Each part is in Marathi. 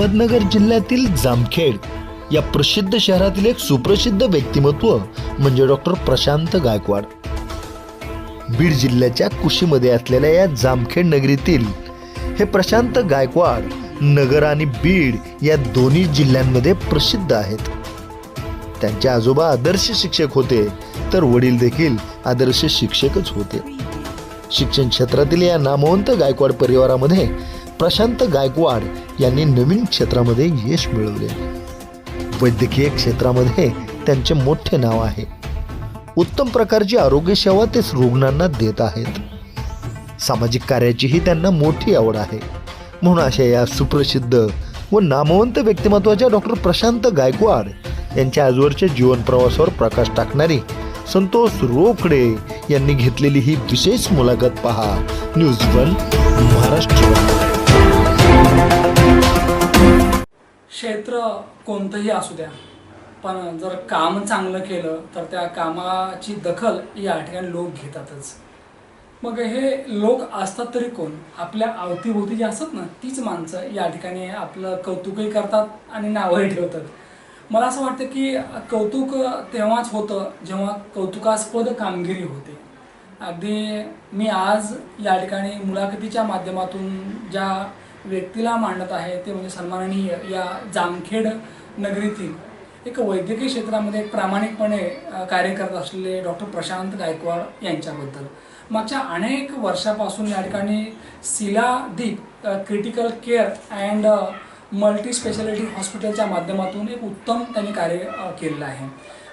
अहमदनगर जिल्ह्यातील जामखेड या प्रसिद्ध शहरातील एक सुप्रसिद्ध व्यक्तिमत्व म्हणजे डॉक्टर प्रशांत गायकवाड. बीड जिल्ह्याच्या कुशीमध्ये असलेल्या या जामखेड नगरीतील हे प्रशांत गायकवाड नगर आणि बीड या दोन्ही जिल्ह्यांमध्ये प्रसिद्ध आहेत. त्यांचे आजोबा आदर्श शिक्षक होते तर वडील देखील आदर्श शिक्षकच होते. शिक्षण क्षेत्रातील या नामवंत गायकवाड परिवारामध्ये प्रशांत गायकवाड यांनी नवीन क्षेत्रामध्ये यश मिळवले. वैद्यकीय क्षेत्रामध्ये त्यांचे मोठे नाव आहे. उत्तम प्रकारची आरोग्यसेवा ते रुग्णांना देत आहेत. सामाजिक कार्याचीही त्यांना मोठी आवड आहे. म्हणून अशा या सुप्रसिद्ध व नामवंत व्यक्तिमत्वाच्या डॉक्टर प्रशांत गायकवाड यांच्या आजवरच्या जीवन प्रवासावर प्रकाश टाकणारी संतोष रोकडे यांनी घेतलेली ही विशेष मुलाखत पहा. News one Maharashtra. क्षेत्र कोणतंही असू द्या. पण जर काम चांगलं केलं तर त्या कामाची दखल या ठिकाणी लोक घेतातच. मग हे लोक असतात तरी कोण? आपल्या अवतीभोवती जे असतात ना तीच माणसं या ठिकाणी आपलं कौतुकही करतात आणि नावही ठेवतात. मला असं वाटतं की कौतुक तेव्हाच होतं जेव्हा कौतुकास्पद कामगिरी होते. अगदी मी आज या ठिकाणी मुलाखतीच्या माध्यमातून ज्या व्यक्तीला मांडत आहे ते म्हणजे सन्माननीय या जामखेड नगरीतील एक वैद्यकीय क्षेत्रामध्ये प्रामाणिकपणे कार्य करत असलेले डॉक्टर प्रशांत गायकवाड यांच्याबद्दल. मागच्या अनेक वर्षापासून या ठिकाणी Shiladeep critical care and multi speciality हॉस्पिटलच्या माध्यमातून एक उत्तम त्यांनी कार्य केलेलं आहे.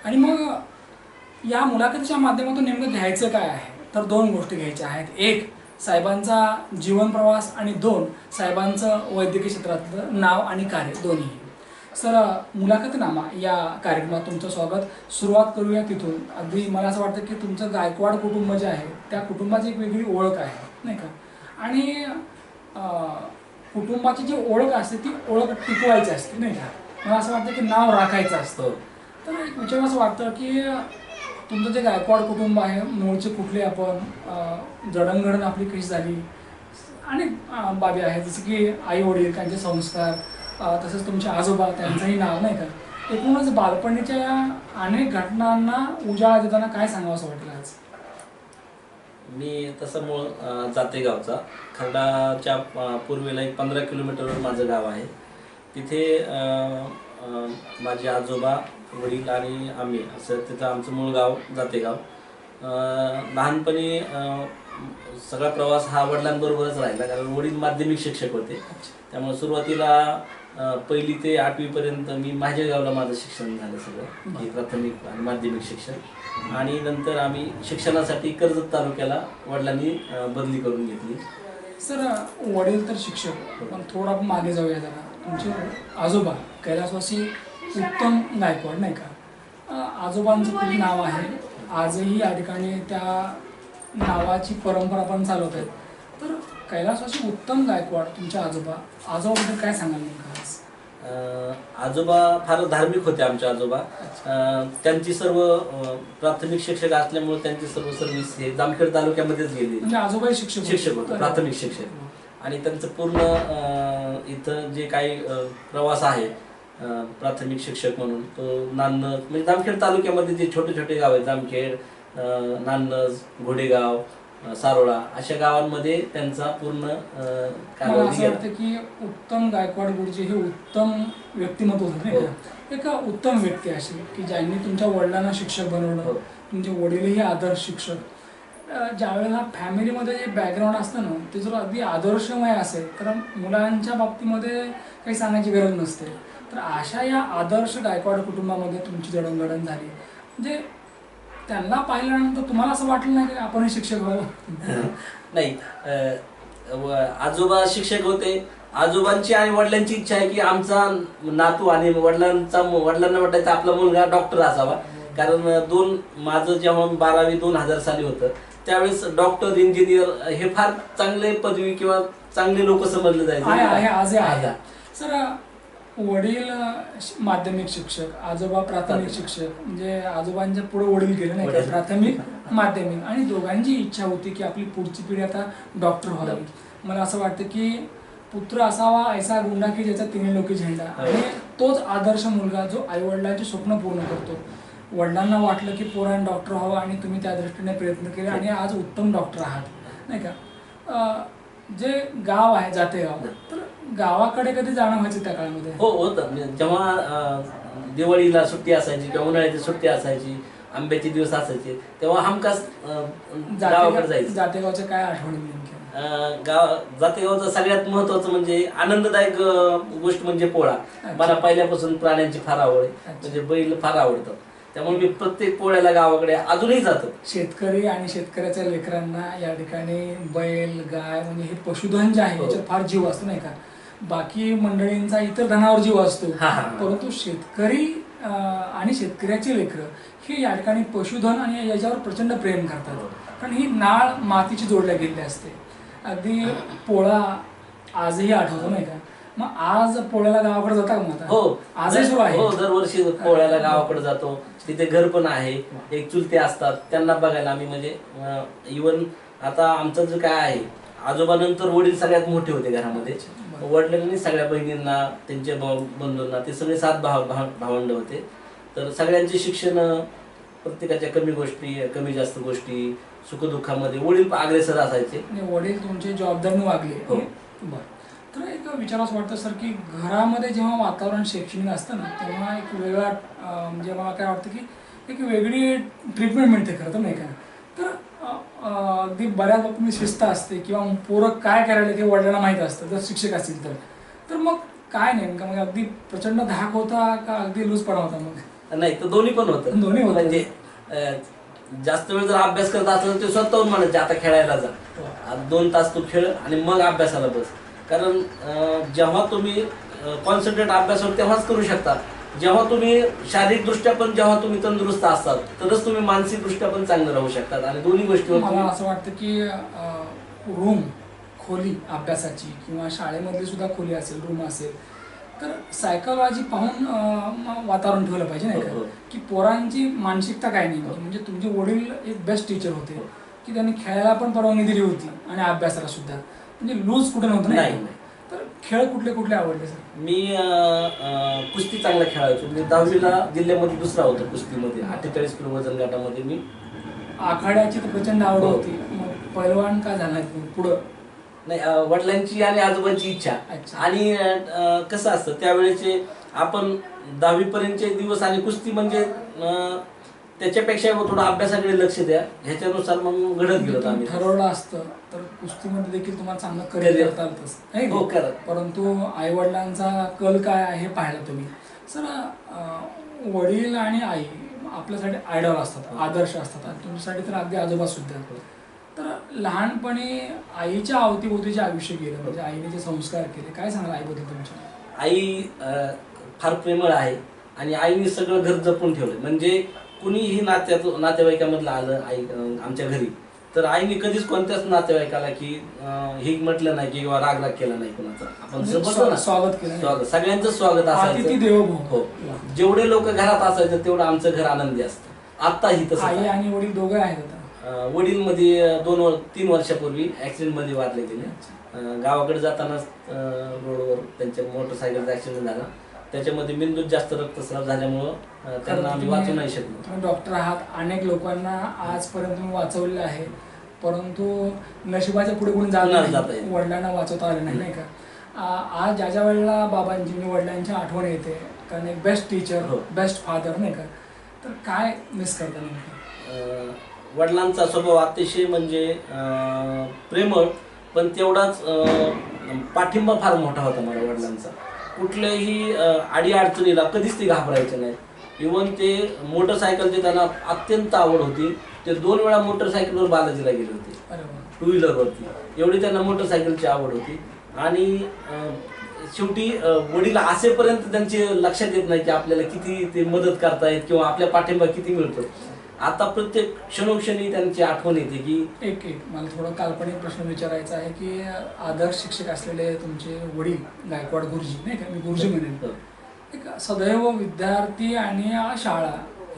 आणि मग या मुलाखतीच्या माध्यमातून नेमकं घ्यायचं काय आहे? तर दोन गोष्टी घ्यायच्या आहेत. एक साहेबांचा जीवन प्रवास आणि दोन साहेबांचं वैद्यकीय क्षेत्रातलं नाव आणि कार्य दोन्ही. सर मुलाखतनामा या कार्यक्रमात तुमचं स्वागत. सुरुवात करूया तिथून. अगदी मला असं वाटतं की तुमचं गायकवाड कुटुंब जे आहे त्या कुटुंबाची एक वेगळी ओळख आहे नाही का? आणि कुटुंबाची जी ओळख असते ती ओळख टिकवायची असते नाही का? मला असं वाटतं की नाव राखायचं असतं. तर एक विचार असं वाटतं की तुमचं जे गायकवाड कुटुंब आहे मूळचे कुठले आपण जडणघडण आपली कशी झाली? अनेक बाबी आहेत जसं की आई वडील त्यांचे संस्कार तसेच तसंच तुमचे आजोबा त्यांचंही नाव नाही का? एकूणच बालपणीच्या अनेक घटनांना उजाळा देताना काय सांगावं असं वाटलं आज? मी तसं मूळ जाते गावचा. खर्डाच्या पूर्वेला एक पंधरा किलोमीटरवर माझं गाव आहे. तिथे माझे आजोबा वडील आणि आम्ही असं तिथं आमचं मूळ गाव जातेगाव. अं, लहानपणी सगळा प्रवास हा वडिलांबरोबरच राहिला कारण वडील माध्यमिक शिक्षक होते. त्यामुळे सुरुवातीला पहिली ते आठवीपर्यंत मी माझ्या गावला माझं शिक्षण झालं सगळं हे प्राथमिक आणि माध्यमिक शिक्षण. आणि नंतर आम्ही शिक्षणासाठी कर्जत तालुक्याला वडिलांनी बदली करून घेतली. सर वडील तर शिक्षक पण थोडा मागे जाऊया जरा. तुमचे आजोबा कैलासवासी उत्तम गायकवाड नाही का? आजोबांचं खूप नाव आहे. आजही या ठिकाणी त्या नावाची परंपरा पण चालवत आहेत. तर कैलासवासी उत्तम गायकवाड तुमचे आजोबा आजोबाबद्दल काय सांगाल नेमकं आज? आजोबा फार धार्मिक होते आमचे आजोबा. त्यांची सर्व प्राथमिक शिक्षक असल्यामुळे त्यांची सर्व सर्व्हिस हे जामखेड तालुक्यामध्येच गेली म्हणजे आजोबाही शिक्षक. शिक्षक होते प्राथमिक शिक्षक. आणि त्यांचं पूर्ण इथं जे काही प्रवास आहे प्राथमिक शिक्षक म्हणून. तो नान्नज म्हणजे जामखेड तालुक्यामध्ये जे छोटे छोटे गाव आहेत जामखेड नान्नज घोडेगाव सारोळा अशा गावांमध्ये त्यांचा पूर्ण मला असं वाटतं की उत्तम गायकवाड गुरुजी हे उत्तम व्यक्तिमत्व होतं नाही का? एक उत्तम व्यक्ती अशी की ज्यांनी तुमच्या वडिलांना शिक्षक बनवलं हो. तुमचे वडीलही आदर्श शिक्षक. अं, ज्यावेळेला फॅमिलीमध्ये जे बॅकग्राऊंड असतं ना ते जर अगदी आदर्शमय असेल तर मुलांच्या बाबतीमध्ये काही सांगायची गरज नसते. तर अशा या आदर्श गायकवाड कुटुंबामध्ये तुमची जडणघडण झाली. म्हणजे त्यांना पाहिल्यानंतर तुम्हाला असं वाटलं नाही की आपणही शिक्षक व्हावं? नाही आजोबा शिक्षक होते. आजोबांची आणि वडिलांची इच्छा आहे की आमचा नातू आणि वडिलांचा वडिलांना वाटायचा आपला मुलगा डॉक्टर असावा. कारण दोन माझं जेव्हा बारावी दोन हजार साली होतं त्यावेळेस डॉक्टर इंजिनियर हे फार चांगले पदवी किंवा चांगले लोक समजले जायचे. सर वडील माध्यमिक शिक्षक आजोबा प्राथमिक शिक्षक म्हणजे आजोबांच्या पुढे वडील गेले नाही का. प्राथमिक माध्यमिक. आणि दोघांची इच्छा होती की आपली पुढची पिढी आता डॉक्टर व्हावी. मला असं वाटतं की पुत्र असावा ऐसा गुंडा की ज्याचा तिन्ही लोकी झेंडा. आणि तोच आदर्श मुलगा जो आई वडिलांचे स्वप्न पूर्ण करतो. वडिलांना वाटलं की पोरांनी डॉक्टर व्हावं आणि तुम्ही त्या दृष्टीने प्रयत्न केले आणि आज उत्तम डॉक्टर आहात. नाही का? जे गाव आहे जाते गाव तर गावाकडे कधी जाणं व्हायचं त्या काळामध्ये? हो होतं. म्हणजे जेव्हा अं, दिवाळीला सुट्टी असायची किंवा उन्हाळ्याची सुट्टी असायची आंब्याचे दिवस असायचे तेव्हा हमखास अं, गावाकडे जाते जायचं. जातेगावच्या काय आठवणी नेमक्या? अं, गाव जातेगावचं सगळ्यात महत्वाचं म्हणजे आनंददायक अं, गोष्ट म्हणजे पोळा. मला पहिल्यापासून प्राण्यांची फार आवड आहे. म्हणजे बैल फार आवडतात त्यामुळे मी प्रत्येक पोळ्याला गावाकडे अजूनही जातो. शेतकरी आणि शेतकऱ्याच्या लेकरांना या ठिकाणी बैल गाय म्हणजे हे पशुधन जे आहे हो. याच्यात फार जीव असतो नाही का? बाकी मंडळींचा इतर धनावर जीव असतो. हा, हा. परंतु शेतकरी आणि शेतकऱ्याची लेकरं हे या ठिकाणी पशुधन आणि याच्यावर प्रचंड प्रेम करतात. कारण ही नाळ मातीची जोडल्या गेलेली असते. अगदी पोळा आजही आठवतो नाही का? मग आज पोळ्याला गावाकडे जाता का मग हो. आजही सुरू आहे. हो दरवर्षी पोळ्याला गावाकडे जातो. तिथे घर पण आहे. एक चुलते असतात. त्यांना बघायला आम्ही म्हणजे इवन आता आमचं जे काय आहे आजोबानंतर वडील सगळ्यात मोठे होते घरामध्ये. वडिलांनी सगळ्या बहिणींना त्यांच्या भाऊ- बंधूंना ते सगळे सात भाव भाव- भावंड होते. तर सगळ्यांचे शिक्षण प्रत्येकाच्या कमी गोष्टी कमी जास्त गोष्टी सुखदुःखामध्ये वडील अग्रेसर असायचे. वडील तुमचे जबाबदारीने वागले. हो. बरं. तर एक विचारास वाटतं सर की घरामध्ये जेव्हा वातावरण शैक्षणिक असतं ना तेव्हा एक वेगळा म्हणजे मला काय वाटतं की एक वेगळी ट्रीटमेंट मिळते खरं तर नाही का? तर अगदी बऱ्याच बाबतीत शिस्त असते किंवा पोरं काय करायला ते वडिलांना माहीत असतं जर शिक्षक असतील तर. तर मग काय नेमकं? म्हणजे अगदी प्रचंड धाक होता का अगदी लूजपणा होता मग? नाही तर दोन्ही पण होतं. दोन्ही होतं. म्हणजे जास्त वेळ जर अभ्यास करत असेल तर ते स्वतःहून म्हणायचे आता खेळायला जा. आज दोन तास तू खेळ आणि मग अभ्यासाला बस. कारण जेव्हा तुम्ही कॉन्सन्ट्रेट अभ्यासावर तेव्हाच करू शकता. जेव्हा तुम्ही शारीरिक दृष्ट्या पण जेव्हा तुम्ही तंदुरुस्त असतात तरच तुम्ही मानसिक दृष्ट्या पण चांगले राहू शकतात. आणि दोन्ही गोष्टीवर मला तुम्ही- असं वाटतं की रूम खोली अभ्यासाची किंवा शाळेमधली सुद्धा खोली असेल रूम असेल तर सायकोलॉजी पाहून अं, म- वातावरण ठेवलं पाहिजे नाही हो, हो. का की पोरांची मानसिकता काय नाही म्हणजे तुमचे वडील एक बेस्ट टीचर होते की त्यांनी खेळायला पण परवानगी दिली होती आणि अभ्यासाला सुद्धा. म्हणजे लूज कुठे नव्हतं नाही, नाही नाही. तर खेळ कुठले कुठले आवडले सर? मी अं, अं, कुस्ती चांगला खेळायचो. मी दहावीला जिल्ह्यामध्ये दुसरा होतो कुस्तीमध्ये. अठ्ठेचाळीस किलो वजन गटामध्ये मी. आखाड्याची तर प्रचंड आवड हो. होती. मग पैलवान का झाला पुढं? नाही अं, वडिलांची आणि आजोबांची इच्छा. अच्छा. आणि अं, कसं असतं त्यावेळेचे आपण दहावी पर्यंतचे दिवस आणि कुस्ती म्हणजे अं, त्याच्यापेक्षा थोडं अभ्यासाकडे लक्ष द्या ह्याच्यानुसार मग घडत गेलो आम्ही ठरवलं असतं तर कुस्तीमध्ये देखील तुम्हाला चांगलं. करिअर करता आलं. है की? हो, खरं. परंतु आई वडिलांचा कल काय आहे हे पाहिलं तुम्ही सर वडील आणि आई आपल्यासाठी आयडॉल असतात आदर्श असतात आणि तुमच्यासाठी तर अगदी आजोबा सुद्धा तर लहानपणी आईच्या अवतीभोवतीचे आयुष्य गेलं म्हणजे आईने जे संस्कार केले काय सांगाल आईबद्दल तुमच्या आई फार प्रेमळ आहे आणि आईने सगळं घर जपून ठेवलं म्हणजे कुणीही नात्यात नातेवाईकामधलं आलं आई आमच्या घरी तर आईने कधीच कोणत्याच नातेवाईकाला की अं, हे म्हटलं नाही की किंवा राग राग केला नाही कोणाचा. आपण म्हणजे ना, स्वागत केलं. स्वागत. सगळ्यांचं स्वागत अतिथी असायचं. भव. हो. जेवढे लोक घरात असायचं तेवढं आमचं घर आनंदी असतं. आत्ताही तसं आई आणि वडील दोघं आहेत आता. अं, वडील मध्ये दोन वर तीन वर्षापूर्वी ऍक्सिडेंटमध्ये वारले गेले अं, गावाकडे जातानाच अं, रोडवर त्यांच्या मोटरसायकलचा ऍक्सिडेंट झाला. त्याच्यामध्ये मेंदूत जास्त रक्तस्राव झाल्यामुळं त्यांना आम्ही वाचू नाही शकलो. डॉक्टर आहात अनेक लोकांना आजपर्यंत तुम्ही वाचवलेलं आहे. परंतु नशिबाच्या पुढे कोणी नाही. येत. वडिलांना वाचवता आलं नाही नाही का? आज ज्या ज्या वेळेला बाबांची म्हणजे वडिलांची आठवण येते कारण एक बेस्ट टीचर हो. बेस्ट फादर नाही का? तर काय मिस करता नेमकं? वडिलांचा स्वभाव अतिशय म्हणजे प्रेमळ पण तेवढाच पाठिंबा फार मोठा होता मला वडिलांचा. कुठल्याही अं, अडीअडचणीला कधीच ते घाबरायचे नाही. इवन ते मोटरसायकलची त्यांना अत्यंत आवड होती. ते दोन वेळा मोटरसायकलवर बालाजीला गेले होते. टू व्हीलरवरती एवढी त्यांना मोटरसायकलची आवड होती. आणि शेवटी वडील असेपर्यंत त्यांचे लक्षात येत नाही की आपल्याला किती ते मदत करतायत किंवा आपल्या पाठिंबा किती मिळतो. आता प्रत्येक क्षणोक्षणी त्यांची आठवण येते की एक एक मला थोडा काल्पनिक प्रश्न विचारायचा आहे की आदर्श शिक्षक असलेले तुमचे वडील गायकवाड गुरुजी नाही का? मी गुरुजी म्हणेन. एक सदैव विद्यार्थी आणि शाळा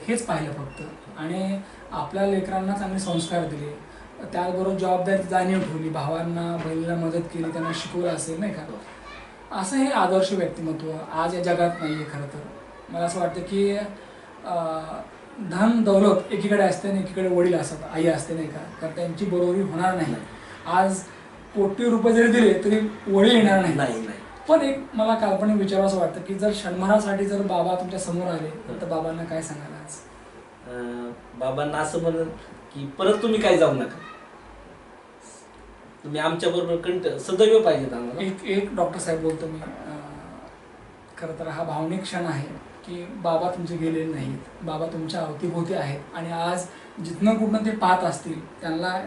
हेच पाहिलं फक्त. आणि आपल्या लेकरांना चांगले संस्कार दिले. त्याचबरोबर जबाबदारी जाणीव ठेवली. भावांना बहिणीला मदत केली त्यांना शिकवलं असेल नाही का? असं हे आदर्श व्यक्तिमत्व आज या जगात नाही आहे खरं तर. मला असं वाटतं की धन दौलत एकीकडे असते आणि एकीकडे वडील असतात आई असते नाही का? कारण त्यांची बरोबरी होणार नाही. आज कोटी रुपये जरी दिले तरी वडील येणार नाही. नाही नाही. पण एक मला काल्पनिक विचार असं वाटतं की जर क्षणभरासाठी जर बाबा तुमच्यासमोर आले तर बाबांना काय सांगाल आज? बाबांना असं म्हणत की परत तुम्ही काय जाऊ नका. तुम्ही आमच्या बरोबर कंट सदैव पाहिजेत आम्हाला. एक एक डॉक्टर साहेब बोलतो मी खरं तर हा भावनिक क्षण आहे. की बाबा तुमचे गेलेले नाहीत बाबा तुमच्या अवतीभोवती आहेत. आणि आज जिथनं कुठनं ते पाहत असतील त्यांना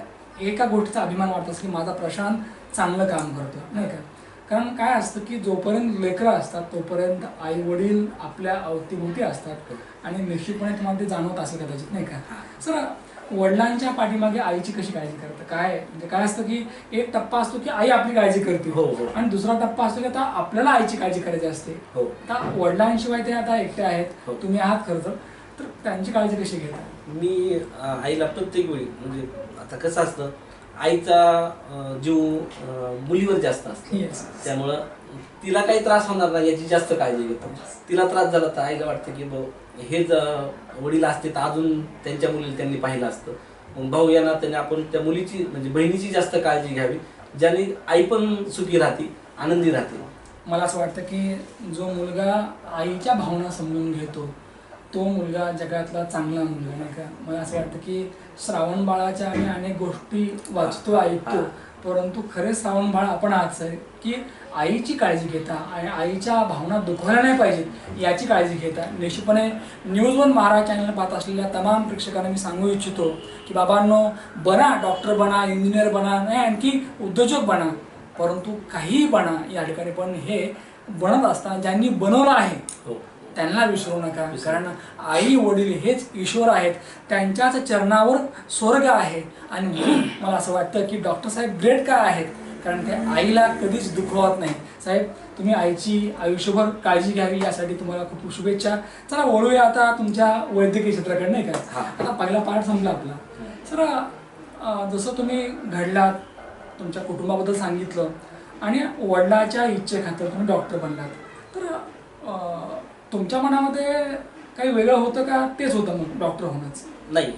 एका गोष्टीचा अभिमान वाटत की माझा प्रशांत चांगलं काम करतो नाही का? कारण काय असतं की जोपर्यंत लेकरं असतात तोपर्यंत आई वडील आपल्या अवतीभोवती असतात. आणि निश्चितपणे तुम्हाला ते जाणवत असेल कदाचित नाही का? सर वडिलांच्या पाठीमागे आईची कशी काळजी करतं? काय? म्हणजे काय असतं की एक टप्पा असतो की आई आपली काळजी करते. हो, हो. आणि दुसरा टप्पा असतो की आता आपल्याला आईची काळजी करायची असते. हो. आता वडिलांशिवाय ते आता एकटे आहेत. हो. तुम्ही आहात खरं तर. तर त्यांची काळजी कशी घेता? मी अं, आईला प्रत्येक वेळी म्हणजे आता कसं असतं आईचा अं, जीव अं, मुलीवर जास्त असतो. Yes. त्यामुळं तिला काही त्रास होणार नाही याची जास्त काळजी घेतो. तिला त्रास झाला तर आईला वाटतं की भाऊ हेच वडील असते तर अजून त्यांच्या मुलीला त्यांनी पाहिलं असतं. मग भाऊ येणार त्याने आपण त्या मुलीची म्हणजे बहिणीची जास्त काळजी घ्यावी ज्याने आई पण सुखी राहते आनंदी राहते. मला असं वाटतं की जो मुलगा आईच्या भावना समजून घेतो तो मुलगा जगातला चांगला मुलगा नाही का? मला असं वाटतं की श्रावण बाळाच्या आम्ही अनेक गोष्टी वाचतो ऐकतो परंतु खरे श्रावण बाळ आपण आज आहे की आईची काळजी घेता आणि आईच्या भावना दुखवायला नाही पाहिजेत याची काळजी घेता. निश्चितपणे न्यूज वन महाराज चॅनल पाहत असलेल्या तमाम प्रेक्षकांना मी सांगू इच्छितो की बाबांनो बना डॉक्टर बना इंजिनियर बना नाही आणखी उद्योजक बना परंतु काहीही बना या ठिकाणी पण हे बनत असताना ज्यांनी बनवलं आहे हो. त्यांना विसरू नका. कारण आई वडील हेच ईश्वर आहेत. त्यांच्याच चरणावर स्वर्ग आहे. आणि म्हणून मला असं वाटतं की डॉक्टर साहेब ग्रेट काय आहेत? कारण ते आईला कधीच दुखवत नाही. साहेब तुम्ही आईची आयुष्यभर काळजी घ्यावी यासाठी तुम्हाला खूप खूप शुभेच्छा. चला वळूया आता तुमच्या वैद्यकीय क्षेत्राकडे नाही का. आता पहिला पार्ट संपला आपला. सर जसं तुम्ही घडलात तुमच्या कुटुंबाबद्दल सांगितलं आणि वडिलाच्या इच्छेखातर तुम्ही डॉक्टर बनलात तर तुमच्या मनामध्ये काही वेगळं होतं का? तेच होतं मग डॉक्टर होणंच. नाही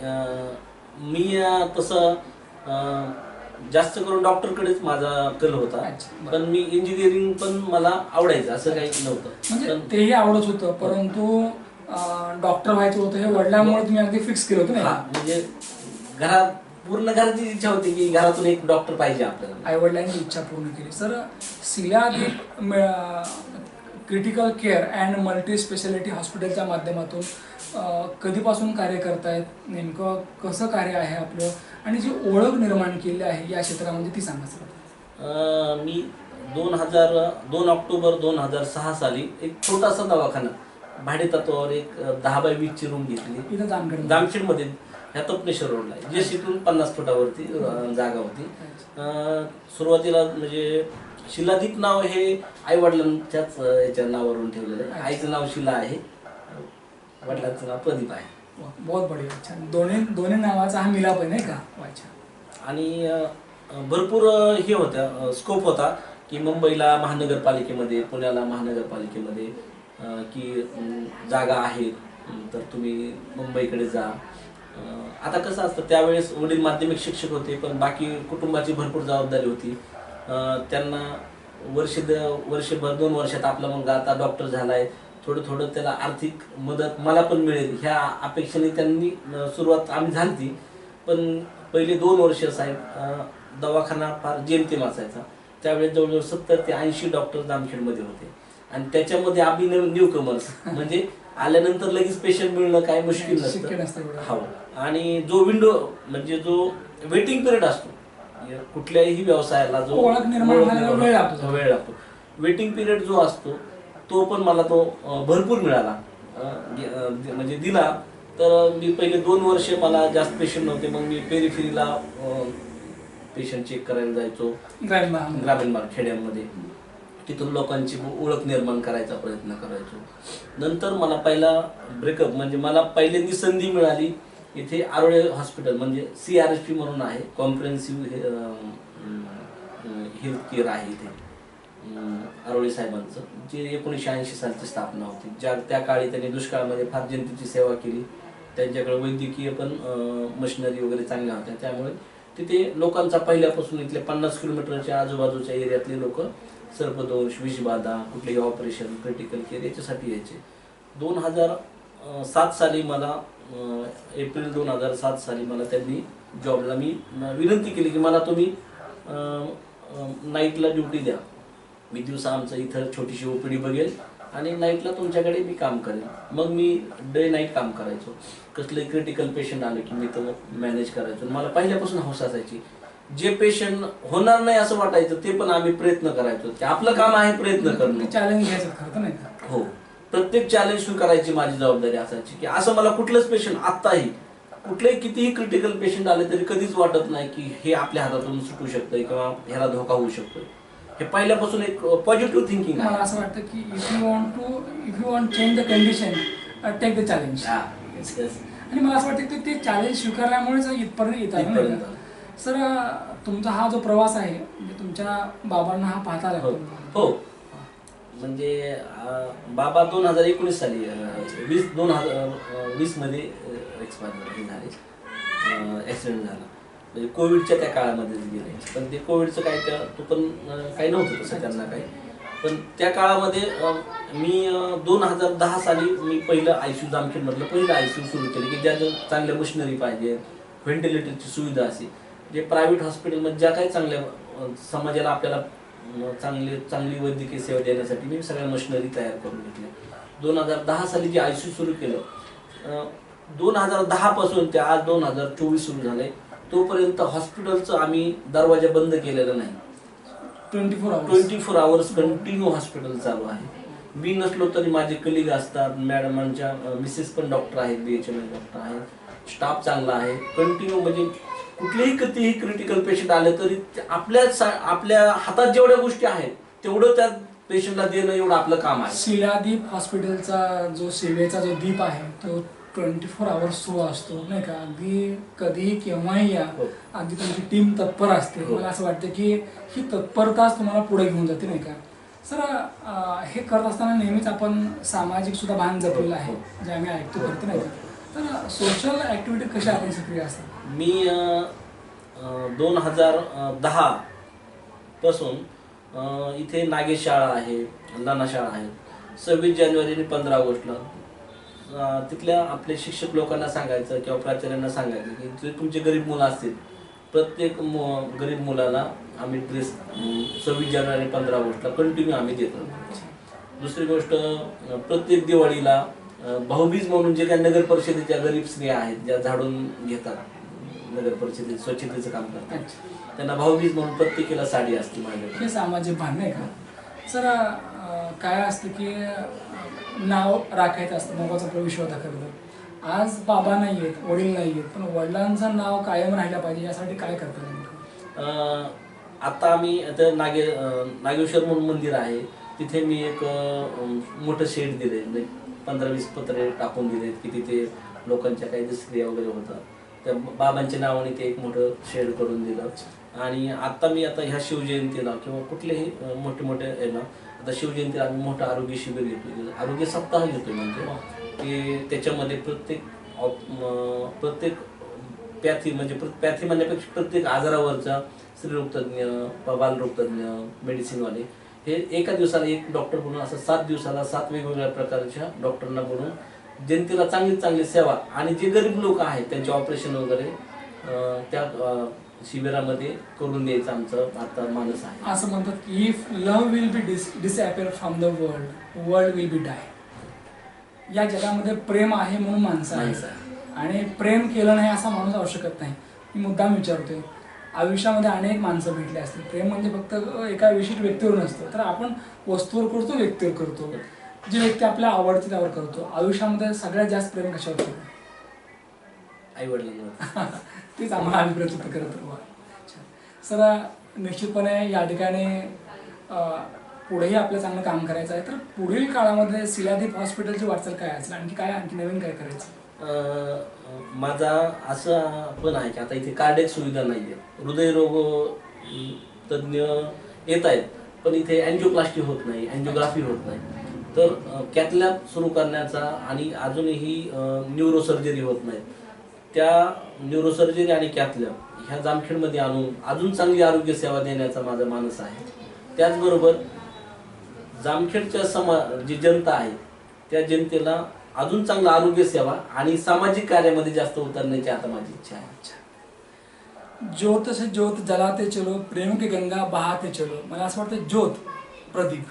मी तसं जास्त करून डॉक्टरकडेच माझा कल होता. अच्छा, बरं. पण मी इंजिनिअरिंग पण मला आवडायचं असं काही नव्हतं. म्हणजे पण तेही आवडत होतं परंतु डॉक्टर व्हायचं होतं हे वडिलांमुळे तुम्ही अगदी फिक्स केलं होतं हा म्हणजे घरात पूर्ण घराची इच्छा होती की घरातून एक डॉक्टर पाहिजे आपल्याला. आई वडिलांनी इच्छा पूर्ण केली. Sir Siladeep critical care and multi speciality हॉस्पिटलच्या माध्यमातून कधीपासून कार्य करतायत? नेमकं कसं कार्य आहे आपलं? आणि जी ओळख निर्माण केली आहे या क्षेत्रामध्ये ती सांगा सर मी दोन हजार दोन ऑक्टोबर दोन हजार सहा साली एक छोटासा दवाखाना भाडे तत्वावर एक दहा बाय वीसची रूम घेतली. इथं जामखेडमध्ये ह्या तपनेश्वर रोडला. आहे. जे शिकून पन्नास फुटावरती जागा होती. सुरुवातीला म्हणजे शिलादीप नाव हे आई वडिलांच्याच याच्या नावावरून ठेवलेलं आहे. आईचं नाव शिला आहे. वडिलांचं नाव प्रदीप आहे. वा, बहुत बढिया छान. दोन्ही दोन्ही नावाचा हा मिलाप आहे नाही का? वा, छान आणि अं, भरपूर अं, हे होत्या स्कोप होता की मुंबईला महानगरपालिकेमध्ये पुण्याला महानगरपालिकेमध्ये अं, की जागा आहेत अं, तर तुम्ही मुंबईकडे जा. अं, आता कसं असतं त्यावेळेस वडील माध्यमिक शिक्षक होते पण बाकी कुटुंबाची भरपूर जबाबदारी होती. अं, त्यांना वर्ष द- वर्षभर दोन वर्षात आपला मुलगा आता डॉक्टर झालाय. थोडं थोडं त्याला आर्थिक मदत मला पण मिळेल. ह्या अपेक्षेने त्यांनी सुरुवात आम्ही झाली पण पहिले दोन वर्ष साहेब दवाखाना फार जेमतेम असायचा. त्यावेळेस जवळजवळ सत्तर ते ऐंशी डॉक्टर जामखेडमध्ये होते. आणि त्याच्यामध्ये आम्ही न्यू कमर्स म्हणजे आल्यानंतर लगेच पेशंट मिळणं काय मुश्किल नसतं. एवढं. हो. आणि जो विंडो म्हणजे जो वेटिंग पिरियड असतो कुठल्याही व्यवसायाला जो. वेळ लागतो. वेटिंग पिरियड जो असतो तो पण मला तो भरपूर मिळाला. म्हणजे दिला. तर मी पहिले दोन वर्ष मला जास्त पेशंट नव्हते. मग मी पेरिफेरीला पेशंट चेक करायला जायचो. ग्रामीण भाग खेड्यांमध्ये. तिथून लोकांची ओळख निर्माण करायचा प्रयत्न करायचो. नंतर मला पहिला ब्रेकअप म्हणजे मला पहिल्यांदी संधी मिळाली इथे आरोळे हॉस्पिटल म्हणजे सी आर एस पी म्हणून आहे. कॉम्प्रिहेन्सिव्ह हेल्थ केअर आहे इथे. आरोळे साहेबांचं. जे एकोणीसशे ऐंशी सालची स्थापना होती. ज्या त्या काळी त्यांनी दुष्काळामध्ये फार जनतेची सेवा केली. त्यांच्याकडे वैद्यकीय पण मशिनरी वगैरे चांगल्या होत्या. त्यामुळे तिथे लोकांचा पहिल्यापासून इथले पन्नास किलोमीटरच्या आजूबाजूच्या एरियातले लोक सर्पदोष विषबाधा कुठलेही ऑपरेशन क्रिटिकल केअर याच्यासाठी यायचे. दोन हजार सात साली मला एप्रिल दोन हजार सात साली मला त्यांनी जॉबला मी विनंती केली की मला तुम्ही नाईटला ड्युटी द्या. मी दिवसा आमचं इथं छोटीशी ओपीडी बघेल आणि नाईटला तुमच्याकडे मी काम करेन मग मी डे नाईट काम करायचो. कसले क्रिटिकल पेशंट आले की मी तो मॅनेज करायचो. मला पहिल्यापासून हौस असायची. जे पेशंट होणार नाही असं वाटायचं ते पण आम्ही प्रयत्न करायचो. ते आपलं काम आहे प्रयत्न करणं. चॅलेंज घ्यायचं खरं नाही का? हो. प्रत्येक चॅलेंज स्वीकारायची माझी जबाबदारी असायची की असं मला कुठलंच पेशंट आत्ताही कुठलेही कितीही क्रिटिकल पेशंट आले तरी कधीच वाटत नाही की हे आपल्या हातातून सुटू शकतंय किंवा ह्याला धोका होऊ शकतोय. हे पहिल्यापासून एक पॉझिटिव्ह थिंकिंग मला आहे. असं वाटतं की if you want to if you want change the condition take the challenge हा, yes, yes. आणि मला असं वाटतं की ते चॅलेंज स्वीकारल्यामुळेच इथपर्यंत इथपर्यंत. का? सर तुमचा हा जो प्रवास आहे म्हणजे तुमच्या बाबांना हा पाहता हो लागतो हो. म्हणजे अं, बाबा दोन हजार एकोणीस साली अं, वीस दोन हजार वीसमध्ये एक्सपायर झाले. ऍक्सिडेंट झाला. म्हणजे कोविडच्या त्या काळामध्येच गेले. पण ते कोविडचं काय त्या तो पण काही नव्हतं तसं त्यांना काही. पण त्या काळामध्ये मी दोन हजार दहा साली मी पहिलं आयसीयू जामखेडमधलं पहिलं आयसीयू सुरू केलं की ज्या ज्या चांगल्या मशिनरी पाहिजे व्हेंटिलेटरची सुविधा असेल जे प्रायव्हेट हॉस्पिटलमध्ये ज्या काही चांगल्या समाजाला आपल्याला चांगले चांगली चांगली वैद्यकीय सेवा देण्यासाठी मी सगळ्या मशिनरी तयार करून घेतल्या. दोन हजार दहा साली जे आयसीयू सुरू केलं दोन हजार दहापासून ते आज दोन हजार चोवीस सुरू झाले तोपर्यंत हॉस्पिटलचं आम्ही दरवाजा बंद केलेला नाही. Twenty four twenty four hours continue hospital चालू आहे. मी नसलो तरी माझे कलिग असतात मॅडमांच्या मिसेस पण डॉक्टर आहेत B H M L doctor आहेत. स्टाफ चांगला आहे. कंटिन्यू म्हणजे कुठलेही कितीही क्रिटिकल पेशंट आले तरी आपल्या आपल्या हातात जेवढ्या गोष्टी आहेत तेवढं त्या पेशंटला देणं एवढं आपलं काम आहे. शिलादीप हॉस्पिटलचा जो सेवेचा जो दीप आहे तो ट्वेंटी फोर आवर्स सुरू असतो नाही का? अगदी कधीही केव्हाही या. हो. अगदी तुमची टीम तत्पर असते. हो. मला असं वाटतं की ही तत्परताच तुम्हाला पुढे घेऊन जाते नाही का? सर हे करत असताना नेहमीच आपण सामाजिक सुद्धा भान जपलेलं आहे जे आम्ही ऐकतो करतो नाही का? तर सोशल ऍक्टिव्हिटी कशा आपण सक्रिय असतात मी दोन हजार दहा पासून इथे नागेश शाळा आहे लाना शाळा आहे. सव्वीस जानेवारी आणि पंधरा ऑगस्टला. तिथल्या आपले शिक्षक लोकांना सांगायचं किंवा प्राचार्यांना सांगायचं की जे तुमचे गरीब मुलं असतील प्रत्येक मु- गरीब मुलाला आम्ही ड्रेस सव्वीस जानेवारी पंधरा ऑगस्टला कंटिन्यू आम्ही देतो. दुसरी गोष्ट प्रत्येक दिवाळीला भाऊबीज म्हणून जे काही नगर परिषदेच्या गरीब स्त्रिया आहेत ज्या झाडून घेतात नगर परिषदेत स्वच्छतेचं काम करतात. त्यांना भाऊबीज म्हणून प्रत्येकीला साडी असते माझ्याकडे. हे सामाजिक भान नाही का? सर काय असतं की नाव राखायचं असतं बाबाचा प्रवेश होता खरं तर आज बाबा नाही आहेत वडील नाही आहेत पण वडिलांचं नाव कायम राहिलं पाहिजे यासाठी काय करतात नेमकं? आता आम्ही आता नागे नागेश्वर म्हणून मंदिर आहे. तिथे मी एक मोठं शेड दिले म्हणजे पंधरा वीस पत्रे टाकून दिले की तिथे लोकांच्या काही स्त्रिया वगैरे होतात. त्या बाबांच्या नावाने ते एक मोठं शेड करून दिलं. आणि आता मी आता ह्या शिवजयंतीला किंवा कुठलेही मोठे मोठे याला आता शिवजयंतीला आम्ही मोठं आरोग्य शिबिर घेतो आरोग्य सप्ताह घेतो म्हणजे. की त्याच्यामध्ये प्रत्येक प्रत्येक पॅथी म्हणजे पॅथी म्हणण्यापेक्षा प्रत्येक आजारावरचा स्त्रीरोगतज्ञ बालरोगतज्ञ मेडिसिनवाले हे एका दिवसाला एक डॉक्टर बनून असं सात दिवसाला सात वेगवेगळ्या प्रकारच्या डॉक्टरांना बनवून जनतेला चांगली चांगली सेवा आणि जे गरीब लोक आहेत त्यांचे ऑपरेशन वगैरे त्या शिबिरामध्ये करून द्यायचं आमचं आता मानस आहे. असं म्हणतात की if love will be dis disappear from the world world will be die या जगामध्ये प्रेम आहे म्हणून माणसं माणसं आहे आणि प्रेम केलं नाही असा माणूस आवश्यकत नाही. मी मुद्दाम विचारतोय आयुष्यामध्ये अनेक माणसं भेटली असतील. प्रेम म्हणजे फक्त एका विशिष्ट व्यक्तीवर नसतं तर आपण वस्तूवर करतो व्यक्तीवर करतो. जी व्यक्ती आपल्याला आवडते त्यावर करतो. आयुष्यामध्ये सगळ्यात जास्त प्रेम कशावर करतो? आई वडिलांवर तेच आम्हाला आम्ही प्रयत्न करत राहू. अच्छा. सर निश्चितपणे या ठिकाणी पुढेही आपलं चांगलं काम करायचं आहे. तर पुढील काळामध्ये सिलादीप हॉस्पिटलची वाटचाल काय असेल? आणखी काय आणखी नवीन काय करायचं? माझा असं पण आहे की आता इथे कार्डियक सुविधा नाही आहे हृदयरोग तज्ज्ञ येत आहेत पण इथे अँजिओप्लास्टी होत नाही अँजिओग्राफी होत नाही. तर कॅथलॅब सुरू करण्याचा आणि अजूनही न्यूरोसर्जरी होत नाही. त्या न्यूरोसर्जरी आणि कॅथलॅब ह्या जामखेडमध्ये आणून अजून चांगली आरोग्य सेवा देण्याचा माझा मानस आहे. त्याचबरोबर जामखेडच्या समा जी जनता आहे त्या जनतेला अजून चांगलं आरोग्य सेवा आणि सामाजिक कार्यामध्ये जास्त उतरण्याची आता माझी इच्छा आहे. ज्योत से ज्योत जलाते चलो प्रेम की गंगा बहाते चलो. मला असं वाटतं ज्योत प्रदीप.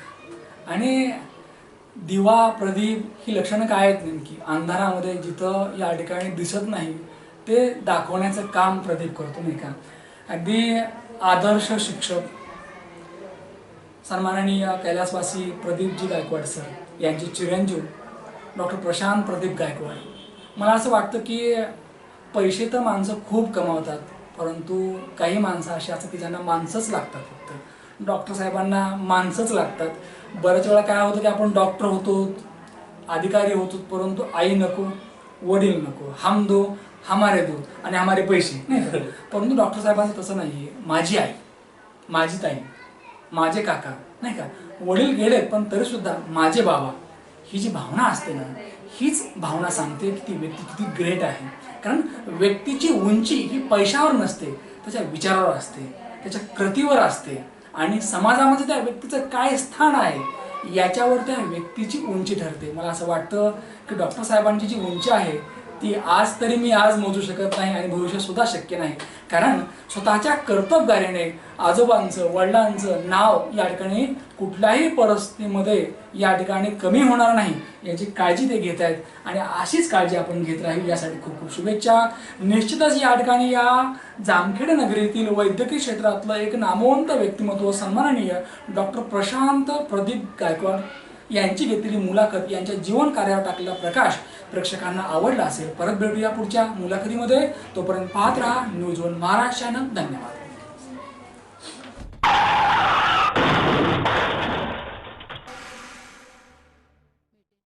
आणि दिवा प्रदीप ही लक्षणं काय आहेत नेमकी? अंधारामध्ये जिथं या ठिकाणी दिसत नाही ते दाखवण्याचं काम प्रदीप करतो नाही का? अगदी आदर्श शिक्षक. सन्माननीय कैलासवासी प्रदीपजी गायकवाड सर यांचे चिरंजीव डॉक्टर प्रशांत प्रदीप गायकवाड. मला असं वाटतं की पैसे तर माणसं खूप कमावतात परंतु काही माणसं अशी असतात की ज्यांना माणसंच लागतात फक्त. डॉक्टर साहेबांना माणसंच लागतात. बऱ्याच वेळा काय होतं की आपण डॉक्टर होतो अधिकारी होतो परंतु आई नको वडील नको. हम दो हमारे दूध आणि हमारे पैसे. नाही परंतु डॉक्टर साहेबांचं तसं नाही आहे माझी आई माझी ताई माझे काका नाही का? वडील गेलेत पण तरीसुद्धा माझे बाबा ही जी भावना असते ना हीच भावना सांगते की ती व्यक्ती किती ग्रेट आहे. कारण व्यक्तीची उंची ही पैशावर नसते त्याच्या विचारावर असते त्याच्या कृतीवर असते. आणि समाजामध्ये त्या व्यक्तीचं काय स्थान आहे याच्यावर त्या व्यक्तीची उंची ठरते. मला असं वाटतं की डॉक्टर साहेबांची जी उंची आहे ती आज तरी मी आज मोजू शकत नाही आणि भविष्यात सुद्धा शक्य नाही. कारण स्वतःच्या कर्तबगारीने आजोबांचं वडिलांचं नाव या ठिकाणी कुठल्याही परिस्थितीमध्ये या ठिकाणी कमी होणार नाही याची काळजी ते घेत आहेत. आणि अशीच काळजी आपण घेत राहील यासाठी खूप खूप शुभेच्छा. निश्चितच या ठिकाणी या जामखेड नगरीतील वैद्यकीय क्षेत्रातलं एक नामवंत व्यक्तिमत्व सन्माननीय डॉक्टर प्रशांत प्रदीप गायकवाड यांची घेतलेली मुलाखत यांच्या जीवन कार्यावर टाकलेला प्रकाश प्रेक्षकांना आवडला असेल परत भेटूया पुढच्या मुलाखतीमध्ये. तोपर्यंत पाहत राहा न्यूज वन महाराष्ट्रानं धन्यवाद.